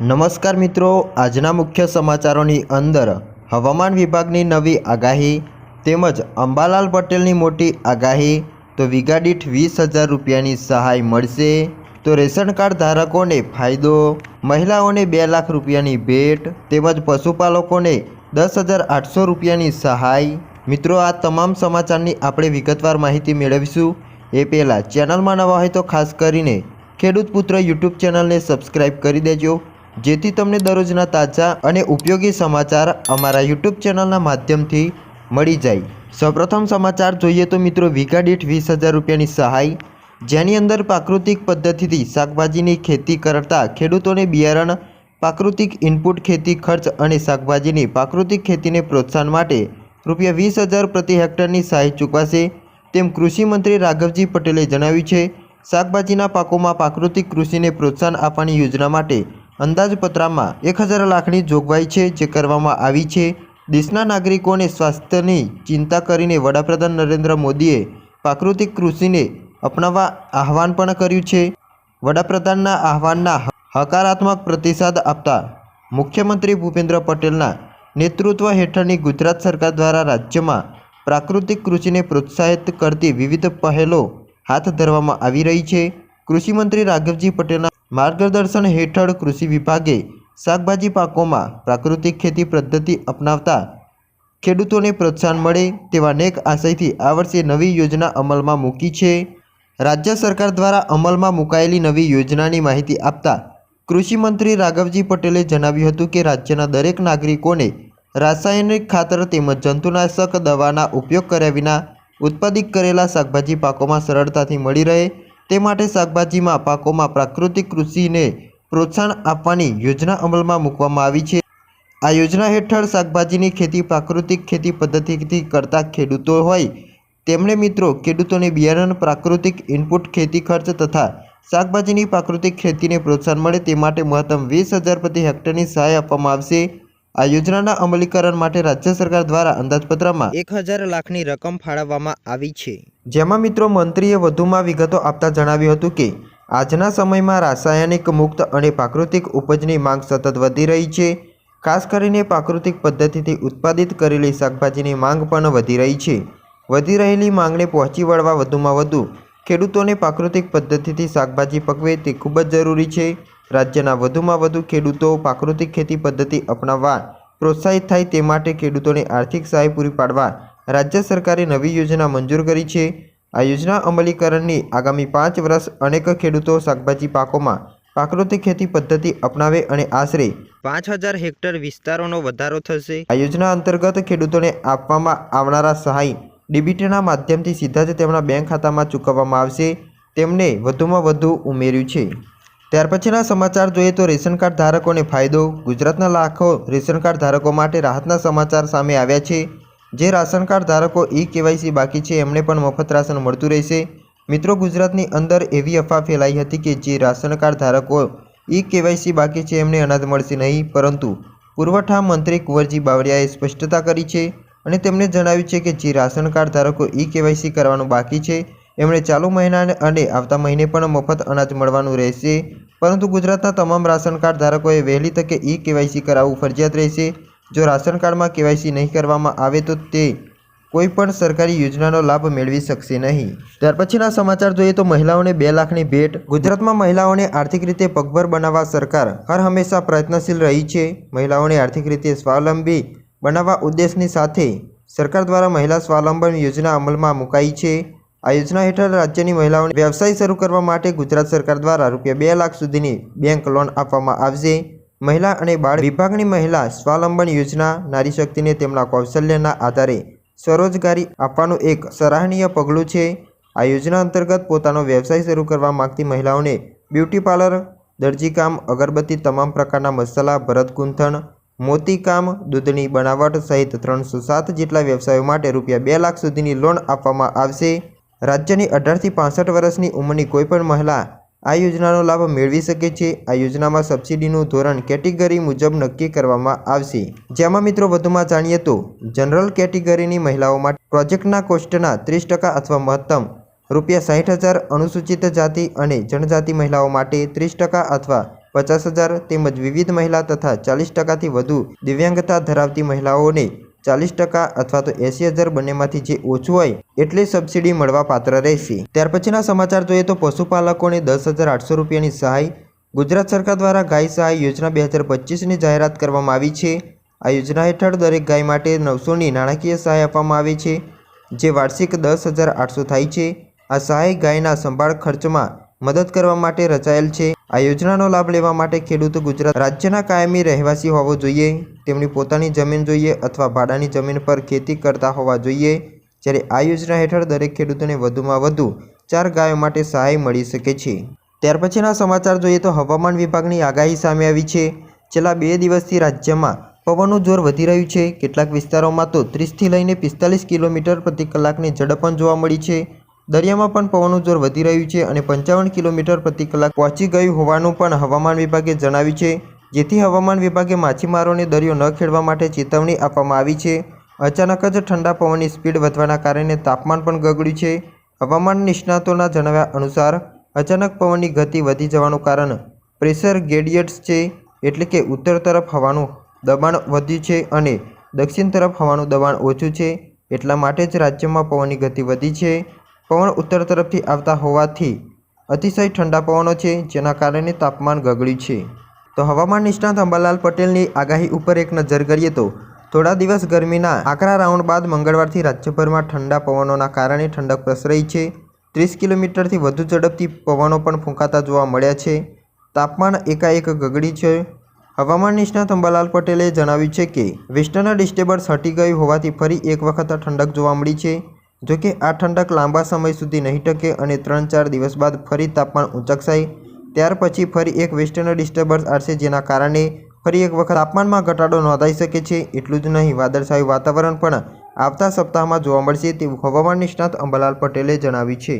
નમસ્કાર મિત્રો, આજના મુખ્ય સમાચારોની અંદર હવામાન વિભાગની નવી આગાહી તેમજ અંબાલાલ પટેલની મોટી આગાહી, તો વીઘા દીઠ વીસ હજાર રૂપિયાની સહાય મળશે, તો રેશન કાર્ડ ધારકોને ફાયદો, મહિલાઓને બે લાખ રૂપિયાની ભેટ તેમજ પશુપાલકોને દસ હજાર આઠસો રૂપિયાની સહાય. મિત્રો, આ તમામ સમાચારની આપણે વિગતવાર માહિતી મેળવીશું. એ પહેલાં ચેનલમાં નવા હોય તો ખાસ કરીને ખેડૂત પુત્ર યુટ્યુબ ચેનલને સબસ્ક્રાઇબ કરી દેજો. જેથી તમને દરરોજના તાજા અને ઉપયોગી સમાચાર અમારા યુટ્યુબ ચેનલના માધ્યમથી મળી જાય. સૌપ્રથમ સમાચાર જોઈએ તો મિત્રો વીઘા દીઠ વીસ હજાર રૂપિયાની સહાય. જેની અંદર પ્રાકૃતિક પદ્ધતિથી શાકભાજીની ખેતી કરતા ખેડૂતોને બિયારણ, પ્રાકૃતિક ઇનપુટ ખેતી ખર્ચ અને શાકભાજીની પ્રાકૃતિક ખેતીને પ્રોત્સાહન માટે રૂપિયા વીસ હજાર પ્રતિ હેક્ટરની સહાય ચૂકવાશે. તેમ કૃષિમંત્રી રાઘવજી પટેલે જણાવ્યું છે, શાકભાજીના પાકોમાં પ્રાકૃતિક કૃષિને પ્રોત્સાહન આપવાની યોજના માટે અંદાજપત્રમાં એક હજાર લાખની જોગવાઈ છે જે કરવામાં આવી છે. દેશના નાગરિકોને સ્વાસ્થ્યની ચિંતા કરીને વડાપ્રધાન નરેન્દ્ર મોદીએ પ્રાકૃતિક કૃષિને અપનાવવા આહવાન પણ કર્યું છે. વડાપ્રધાનના આહવાનના હકારાત્મક પ્રતિસાદ આપતા મુખ્યમંત્રી ભૂપેન્દ્ર પટેલના નેતૃત્વ હેઠળની ગુજરાત સરકાર દ્વારા રાજ્યમાં પ્રાકૃતિક કૃષિને પ્રોત્સાહિત કરતી વિવિધ પહેલો હાથ ધરવામાં આવી રહી છે. કૃષિમંત્રી રાઘવજી પટેલના માર્ગદર્શન હેઠળ કૃષિ વિભાગે શાકભાજી પાકોમાં પ્રાકૃતિક ખેતી પદ્ધતિ અપનાવતા ખેડૂતોને પ્રોત્સાહન મળે તેવા નેક આશયથી આ વર્ષે નવી યોજના અમલમાં મૂકી છે. રાજ્ય સરકાર દ્વારા અમલમાં મુકાયેલી નવી યોજનાની માહિતી આપતા કૃષિમંત્રી રાઘવજી પટેલે જણાવ્યું હતું કે રાજ્યના દરેક નાગરિકોને રાસાયણિક ખાતર તેમજ જંતુનાશક દવાના ઉપયોગ કર્યા વિના ઉત્પાદિત કરેલા શાકભાજી પાકોમાં સરળતાથી મળી રહે તે માટે શાકભાજીમાં પાકોમાં પ્રાકૃતિક કૃષિને પ્રોત્સાહન આપવાની યોજના અમલમાં મૂકવામાં આવી છે. આ યોજના હેઠળ શાકભાજીની ખેતી પ્રાકૃતિક ખેતી પદ્ધતિથી કરતા ખેડૂતો હોય, તેમણે મિત્રો ખેડૂતોને બિયારણ, પ્રાકૃતિક ઇનપુટ ખેતી ખર્ચ તથા શાકભાજીની પ્રાકૃતિક ખેતીને પ્રોત્સાહન મળે તે માટે મહત્તમ વીસ હજાર પ્રતિ હેક્ટરની સહાય આપવામાં આવશે. આ યોજનાના અમલીકરણ માટે રાજ્ય સરકાર દ્વારા અંદાજપત્રમાં એક હજાર લાખની રકમ ફાળવવામાં આવી છે. જેમાં મિત્રો મંત્રીએ વધુમાં વિગતો આપતા જણાવ્યું હતું કે આજના સમયમાં રાસાયણિક મુક્ત અને પ્રાકૃતિક ઉપજની માંગ સતત વધી રહી છે. ખાસ કરીને પ્રાકૃતિક પદ્ધતિથી ઉત્પાદિત કરેલી શાકભાજીની માંગ પણ વધી રહી છે. વધી રહેલી માંગને પહોંચી વળવા વધુમાં વધુ ખેડૂતોને પ્રાકૃતિક પદ્ધતિથી શાકભાજી પકવે તે ખૂબ જ જરૂરી છે. રાજ્યના વધુમાં વધુ ખેડૂતો પ્રાકૃતિક ખેતી પદ્ધતિ અપનાવવા, પ્રોત્સાહિત થાય તે માટે ખેડૂતોને આર્થિક સહાય પૂરી પાડવા રાજ્ય સરકારે નવી યોજના મંજૂર કરી છે. આ યોજના અમલીકરણની આગામી પાંચ વર્ષ અનેક ખેડૂતો શાકભાજી પાકોમાં પ્રાકૃતિક ખેતી પદ્ધતિ અપનાવે અને આશરે પાંચ હજાર હેક્ટર વિસ્તારોનો વધારો થશે. આ યોજના અંતર્ગત ખેડૂતોને આપવામાં આવનારા સહાય ડીબીટીના માધ્યમથી સીધા જ તેમના બેંક ખાતામાં ચૂકવવામાં આવશે. તેમને વધુમાં વધુ ઉમેર્યું છે. ત્યાર પછીના સમાચાર જોઈએ તો રેશન કાર્ડ ધારકોને ફાયદો. ગુજરાતના લાખો રેશન કાર્ડ ધારકો માટે રાહતના સમાચાર સામે આવ્યા છે. જે રાશન કાર્ડ ધારકો ઈ કેવાયસી બાકી છે, એમને પણ મફત રાશન મળતું રહેશે. મિત્રો, ગુજરાતની અંદર એવી અફવા ફેલાઈ હતી કે જે રાશન કાર્ડ ધારકો ઈ કેવાયસી બાકી છે, એમને અનાજ મળશે નહીં. પરંતુ પુરવઠા મંત્રી કુંવરજી બાવળિયાએ સ્પષ્ટતા કરી છે અને તેમણે જણાવ્યું છે કે જે રાશન કાર્ડ ધારકો ઈ કેવાયસી કરવાનું બાકી છે એમણે ચાલુ મહિના અને આવતા મહિને પણ મફત અનાજ મળવાનું રહેશે. પરંતુ ગુજરાતના તમામ રાશન કાર્ડ ધારકોએ વહેલી તકે ઈ કેવાયસી કરાવવું ફરજિયાત રહેશે. જો રાશન કાર્ડમાં કેવાયસી નહીં કરવામાં આવે તો તે કોઈપણ સરકારી યોજનાનો લાભ મેળવી શકશે નહીં. ત્યાર પછીના સમાચાર જોઈએ તો મહિલાઓને બે લાખની ભેટ. ગુજરાતમાં મહિલાઓને આર્થિક રીતે પગભર બનાવવા સરકાર હર હંમેશા પ્રયત્નશીલ રહી છે. મહિલાઓને આર્થિક રીતે સ્વાવલંબી બનાવવા ઉદ્દેશની સાથે સરકાર દ્વારા મહિલા સ્વાવલંબન યોજના અમલમાં મુકાઈ છે. આ યોજના હેઠળ રાજ્યની મહિલાઓને વ્યવસાય શરૂ કરવા માટે ગુજરાત સરકાર દ્વારા રૂપિયા બે લાખ સુધીની બેંક લોન આપવામાં આવશે. મહિલા અને બાળ વિભાગની મહિલા સ્વાવલંબન યોજના નારી શક્તિને તેમના કૌશલ્યના આધારે સ્વરોજગારી આપવાનું એક સરાહનીય પગલું છે. આ યોજના અંતર્ગત પોતાનો વ્યવસાય શરૂ કરવા માગતી મહિલાઓને બ્યુટી પાર્લર દરજીકામ અગરબત્તી તમામ પ્રકારના મસાલા, ભરત ગૂંથણ મોતીકામ દૂધની બનાવટ સહિત ત્રણસો સાત જેટલા વ્યવસાયો માટે રૂપિયા બે લાખ સુધીની લોન આપવામાં આવશે. રાજ્યની અઢારથી પાસઠ વર્ષની ઉંમરની કોઈપણ મહિલા આ યોજનાનો લાભ મેળવી શકે છે. આ યોજનામાં સબસિડીનું ધોરણ કેટેગરી મુજબ નક્કી કરવામાં આવશે. જેમાં મિત્રો વધુમાં જાણીએ તો, જનરલ કેટેગરીની મહિલાઓ માટે પ્રોજેક્ટના કોસ્ટના ત્રીસ ટકા અથવા મહત્તમ રૂપિયા સાહીઠ હજાર અનુસૂચિત જાતિ અને જનજાતિ મહિલાઓ માટે ત્રીસ ટકા અથવા પચાસ હજાર તેમજ વિવિધ મહિલા તથા ચાલીસ ટકાથી વધુ દિવ્યાંગતા ધરાવતી મહિલાઓને ચાલીસ ટકા અથવા તો એંસી હજાર બંનેમાંથી જે ઓછું હોય એટલી સબસિડી મળવા પાત્ર રહેશે. ત્યાર પછીના સમાચાર જોઈએ તો પશુપાલકોને દસ હજાર આઠસો રૂપિયાની સહાય ગુજરાત સરકાર દ્વારા ગાય સહાય યોજના બે હજાર પચીસની જાહેરાત કરવામાં આવી છે. આ યોજના હેઠળ દરેક ગાય માટે નવસોની નાણાકીય સહાય આપવામાં આવે છે, જે વાર્ષિક દસ હજાર આઠસો થાય છે. આ સહાય ગાયના સંભાળ ખર્ચમાં મદદ કરવા માટે રચાયેલ છે. આ યોજનાનો લાભ લેવા માટે ખેડૂત ગુજરાત રાજ્યના કાયમી રહેવાસી હોવો જોઈએ. તેમની પોતાની જમીન જોઈએ અથવા ભાડાની જમીન પર ખેતી કરતા હોવા જોઈએ. જ્યારે આ યોજના હેઠળ દરેક ખેડૂતોને વધુમાં વધુ ચાર ગાયો માટે સહાય મળી શકે છે. ત્યાર પછીના સમાચાર જોઈએ તો હવામાન વિભાગની આગાહી સામે આવી છે. છેલ્લા બે દિવસથી રાજ્યમાં પવનનું જોર વધી રહ્યું છે. કેટલાક વિસ્તારોમાં તો ત્રીસથી લઈને પિસ્તાલીસ કિલોમીટર પ્રતિ કલાકની ઝડપ પણ જોવા મળી છે. દરિયામાં પણ પવનનું જોર વધી રહ્યું છે અને પંચાવન કિલોમીટર પ્રતિ કલાક પહોંચી ગયું હોવાનું પણ હવામાન વિભાગે જણાવ્યું છે. જેથી હવામાન વિભાગે માછીમારોને દરિયો ન ખેડવા માટે ચેતવણી આપવામાં આવી છે. અચાનક જ ઠંડા પવનની સ્પીડ વધવાના કારણે તાપમાન પણ ગગડ્યું છે. હવામાન નિષ્ણાતોના જણાવ્યા અનુસાર, અચાનક પવનની ગતિ વધી જવાનું કારણ પ્રેશર ગ્રેડિયન્ટ્સ છે, એટલે કે ઉત્તર તરફ હવાનું દબાણ વધ્યું છે અને દક્ષિણ તરફ હવાનું દબાણ ઓછું છે. એટલા માટે જ રાજ્યમાં પવનની ગતિ વધી છે. પવન ઉત્તર તરફથી આવતા હોવાથી અતિશય ઠંડા પવનો છે, જેના કારણે તાપમાન ગગડ્યું છે. તો હવામાન નિષ્ણાત અંબાલાલ પટેલની આગાહી ઉપર એક નજર કરીએ તો, થોડા દિવસ ગરમીના આકરા રાઉન્ડ બાદ મંગળવારથી રાજ્યભરમાં ઠંડા પવનોના કારણે ઠંડક પ્રસરી છે. ત્રીસ કિલોમીટરથી વધુ ઝડપથી પવનો પણ ફૂંકાતા જોવા મળ્યા છે. તાપમાન એકાએક ગગડી છે. હવામાન નિષ્ણાત અંબાલાલ પટેલે જણાવ્યું છે કે, વેસ્ટર્ન ડિસ્ટર્બન્સ હટી ગયું હોવાથી ફરી એક વખત ઠંડક જોવા મળી છે. જોકે આ ઠંડક લાંબા સમય સુધી નહીં ટકે અને ત્રણ ચાર દિવસ બાદ ફરી તાપમાન ઊંચકશાય ત્યાર પછી ફરી એક વેસ્ટર્ન ડિસ્ટર્બન્સ આવશે જેના કારણે ફરી એક વખત તાપમાનમાં ઘટાડો નોંધાઈ શકે છે. એટલું જ નહીં, વાદળછાયું વાતાવરણ પણ આવતા સપ્તાહમાં જોવા મળશે તેવું હવામાન નિષ્ણાત અંબાલાલ પટેલે જણાવ્યું છે.